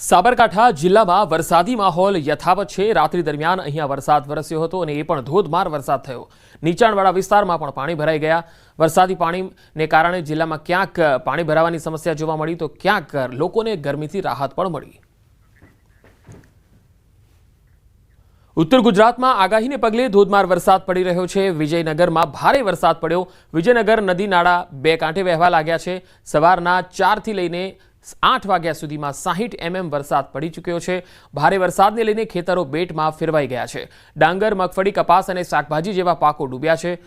સાબરકાંઠા જિલ્લામાં વરસાદી માહોલ યથાવત છે. રાત્રિ દરમિયાન અહીંયા વરસાદ વરસ્યો હતો અને એ પણ ધોધમાર વરસાદ થયો. નીચાણવાળા વિસ્તારમાં પણ પાણી ભરાઈ ગયા. વરસાદી પાણીને કારણે જિલ્લામાં ક્યાંક પાણી ભરાવાની સમસ્યા જોવા મળી તો ક્યાંક લોકોને ગરમીથી રાહત પણ મળી. ઉત્તર ગુજરાતમાં આગાહીને પગલે ધોધમાર વરસાદ પડી રહ્યો છે. વિજયનગરમાં ભારે વરસાદ પડ્યો. વિજયનગર નદી નાળા બે કાંઠે વહેવા લાગ્યા છે. સવારના ચારથી લઈને આઠ વાગ્યા સુધીમાં સાહીઠ એમએમ વરસાદ પડી ચૂક્યો છે. ભારે વરસાદને લઈને ખેતરો બેટમાં ફેરવાઈ ગયા છે. ડાંગર, મગફળી, કપાસ અને શાકભાજી જેવા પાકો ડૂબ્યા છે.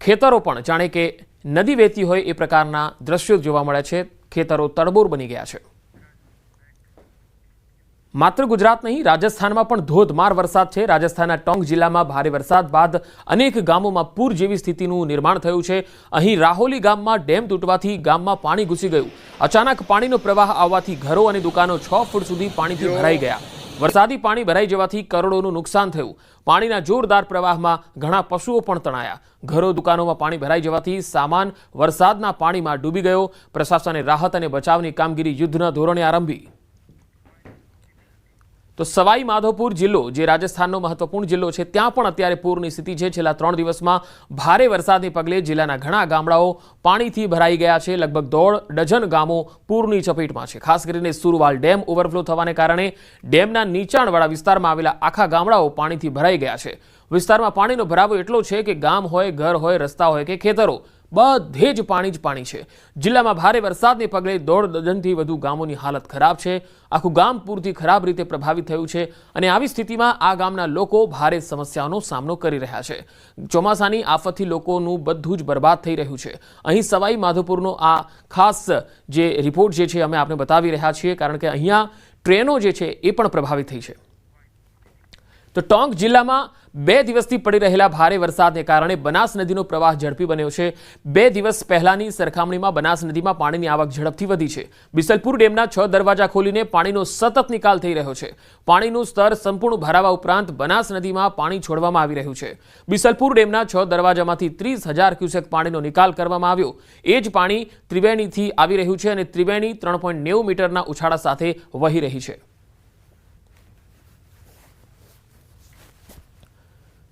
ખેતરો પણ જાણે કે નદી વહેતી હોય એ પ્રકારના દ્રશ્યો જોવા મળે છે. ખેતરો તડબોર બની ગયા છે. માત્ર ગુજરાત નહીં, રાજસ્થાનમાં પણ ધોધમાર વરસાદ છે. રાજસ્થાનના ટોંક જિલ્લામાં ભારે વરસાદ બાદ અનેક ગામોમાં પૂર જેવી સ્થિતિનું નિર્માણ થયું છે. અહીં રાહોલી ગામમાં ડેમ તૂટવાથી ગામમાં પાણી ઘૂસી ગયું. અચાનક પાણીનો પ્રવાહ આવવાથી ઘરો અને દુકાનો છ ફૂટ સુધી પાણીથી ભરાઈ ગયા. વરસાદી પાણી ભરાઈ જવાથી કરોડોનું નુકસાન થયું. પાણીના જોરદાર પ્રવાહમાં ઘણા પશુઓ પણ તણાયા. ઘરો, દુકાનોમાં પાણી ભરાઈ જવાથી સામાન વરસાદના પાણીમાં ડૂબી ગયો. પ્રશાસને રાહત અને બચાવની કામગીરી યુદ્ધના ધોરણે આરંભી. તો સવાઈ માધોપુર જિલ્લો, જે રાજસ્થાનનો મહત્વપૂર્ણ જિલ્લો છે, ત્યાં પણ અત્યારે પૂરની સ્થિતિ છે. છેલ્લા ત્રણ દિવસમાં ભારે વરસાદને પગલે જિલ્લાના ઘણા ગામડાઓ પાણીથી ભરાઈ ગયા છે. લગભગ દોઢ ડઝન ગામો પૂરની ચપેટમાં છે. ખાસ કરીને સુરવાલ ડેમ ઓવરફ્લો થવાને કારણે ડેમના નીચાણવાળા વિસ્તારમાં આવેલા આખા ગામડાઓ પાણીથી ભરાઈ ગયા છે. વિસ્તારમાં પાણીનો ભરાવો એટલો છે કે ગામ હોય, ઘર હોય, રસ્તા હોય કે ખેતરો. બધે જ પાણી જ પાણી છે. જિલ્લામાં ભારે વરસાદને પગલે દોઢ ડઝનથી વધુ ગામોની હાલત ખરાબ છે. આખું ગામ પૂરથી ખરાબ રીતે પ્રભાવિત થયું છે અને આવી સ્થિતિમાં આ ગામના લોકો ભારે સમસ્યાઓનો સામનો કરી રહ્યા છે. ચોમાસાની આફતથી લોકોનું બધું જ બરબાદ થઈ રહ્યું છે. અહીં સવાઈ માધોપુરનો આ ખાસ જે રિપોર્ટ જે છે, અમે આપને બતાવી રહ્યા છીએ, કારણ કે અહીંયા ટ્રેનો જે છે એ પણ પ્રભાવિત થઈ છે. તો ટોંક જિલ્લામાં બે દિવસથી પડી રહેલા ભારે વરસાદને કારણે બનાસ નદીનો પ્રવાહ ઝડપી બન્યો છે. બે દિવસ પહેલાની સરખામણીમાં બનાસ નદીમાં પાણીની આવક ઝડપથી વધી છે. બિસલપુર ડેમના છ દરવાજા ખોલીને પાણીનો સતત નિકાલ થઈ રહ્યો છે. પાણીનું સ્તર સંપૂર્ણ ભરાવા ઉપરાંત બનાસ નદીમાં પાણી છોડવામાં આવી રહ્યું છે. બિસલપુર ડેમના છ દરવાજામાંથી ત્રીસ હજાર ક્યુસેક પાણીનો નિકાલ કરવામાં આવ્યો. એ જ પાણી ત્રિવેણીથી આવી રહ્યું છે અને ત્રિવેણી ત્રણ નેવું મીટરના ઉછાળા સાથે વહી રહી છે.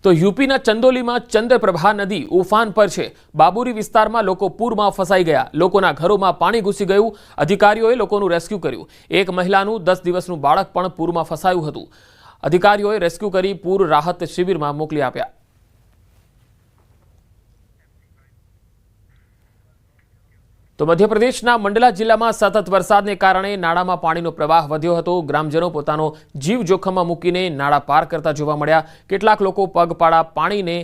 તો યુપીના ચંદોલીમાં ચંદ્રપ્રભા નદી ઉફાન પર છે. બાબુરી વિસ્તારમાં લોકો પૂરમાં ફસાઈ ગયા. લોકોના ઘરોમાં પાણી ઘૂસી ગયું. અધિકારીઓએ લોકોનું રેસ્ક્યુ કર્યું. એક મહિલાનું દસ દિવસનું બાળક પણ પૂરમાં ફસાયું હતું. અધિકારીઓએ રેસ્ક્યુ કરી પૂર રાહત શિબિરમાં મોકલી આપ્યા. તો મધ્યપ્રદેશના મંડલા જિલ્લામાં સતત વરસાદને કારણે નાળામાં પાણીનો પ્રવાહ વધ્યો હતો. ગ્રામજનો પોતાનો જીવ જોખમમાં મૂકીને નાળા પાર કરતા જોવા મળ્યા. કેટલાક લોકો પગપાળા પાણીને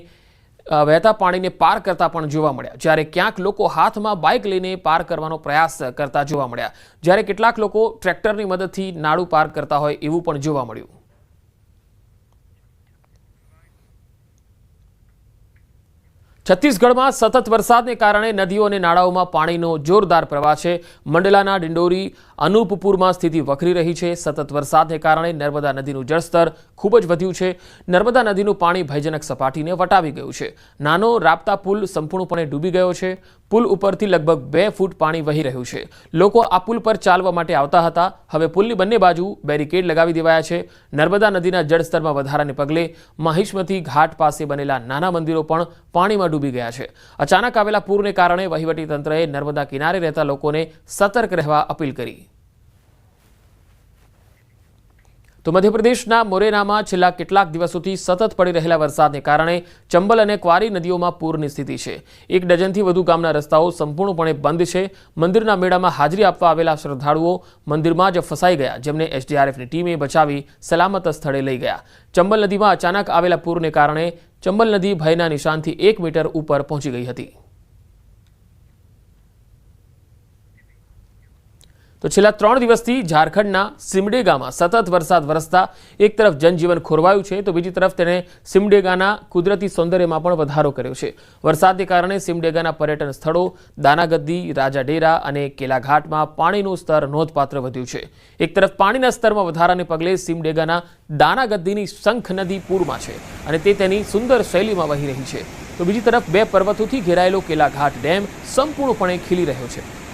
વહેતા પાણીને પાર કરતા પણ જોવા મળ્યા. જ્યારે ક્યાંક લોકો હાથમાં બાઇક લઈને પાર કરવાનો પ્રયાસ કરતા જોવા મળ્યા. જ્યારે કેટલાક લોકો ટ્રેક્ટરની મદદથી નાળું પાર કરતા હોય એવું પણ જોવા મળ્યું. છત્તીસગઢમાં સતત વરસાદને કારણે નદીઓ અને નાળાઓમાં પાણીનો જોરદાર પ્રવાહ છે. મંડલાના ડિંડોરી અનુપપુરમાં સ્થિતિ વખરી રહી છે. સતત વરસાદને કારણે નર્મદા નદીનું જળસ્તર ખૂબ જ વધ્યું છે. નર્મદા નદીનું પાણી ભયજનક સપાટીને વટાવી ગયું છે. નાનો રાપતા પુલ સંપૂર્ણપણે ડૂબી ગયો છે. પુલ ઉપરથી લગભગ બે ફૂટ પાણી વહી રહ્યું છે. લોકો આ પુલ પર ચાલવા માટે આવતા હતા. હવે પુલની બંને બાજુ બેરિકેડ લગાવી દેવાયા છે. નર્મદા નદીના જળસ્તરમાં વધારાને પગલે મહિષ્મતી ઘાટ પાસે બનેલા નાના મંદિરો પણ પાણીમાં ડૂબી ગયા છે. અચાનક આવેલા પૂરને કારણે વહીવટીતંત્રએ નર્મદા કિનારે રહેતા લોકોને સતર્ક રહેવા અપીલ કરી. તો મધ્યપ્રદેશના મોરેનામાં છેલ્લા કેટલાક દિવસોથી સતત પડી રહેલા વરસાદને કારણે ચંબલ અને ક્વારી નદીઓમાં પૂરની સ્થિતિ છે. એક ડઝનથી વધુ ગામના રસ્તાઓ સંપૂર્ણપણે બંધ છે. મંદિરના મેળામાં હાજરી આપવા આવેલા શ્રદ્ધાળુઓ મંદિરમાં જ ફસાઈ ગયા, જેમને એસડીઆરએફની ટીમે બચાવી સલામત સ્થળે લઈ ગયા. ચંબલ નદીમાં અચાનક આવેલા પૂરને કારણે ચંબલ નદી ભયના નિશાનથી એક મીટર ઉપર પહોંચી ગઈ હતી. તો છેલ્લા ત્રણ દિવસથી ઝારખંડના સિમડેગામાં સતત વરસાદ વરસતા એક તરફ જનજીવન ખોરવાયું છે, તો બીજી તરફ તેણે સિમડેગાના કુદરતી સૌંદર્યમાં પણ વધારો કર્યો છે. વરસાદને કારણે સિમડેગાના પર્યટન સ્થળો દાનાગદ્દી, રાજાડેરા અને કેલાઘાટમાં પાણીનું સ્તર નોંધપાત્ર વધ્યું છે. એક તરફ પાણીના સ્તરમાં વધારાને પગલે સિમડેગાના દાનાગદ્દીની શંખ નદી પૂરમાં છે અને તે તેની સુંદર શૈલીમાં વહી રહી છે. તો બીજી તરફ બે પર્વતોથી ઘેરાયેલો કેલાઘાટ ડેમ સંપૂર્ણપણે ખીલી રહ્યો છે.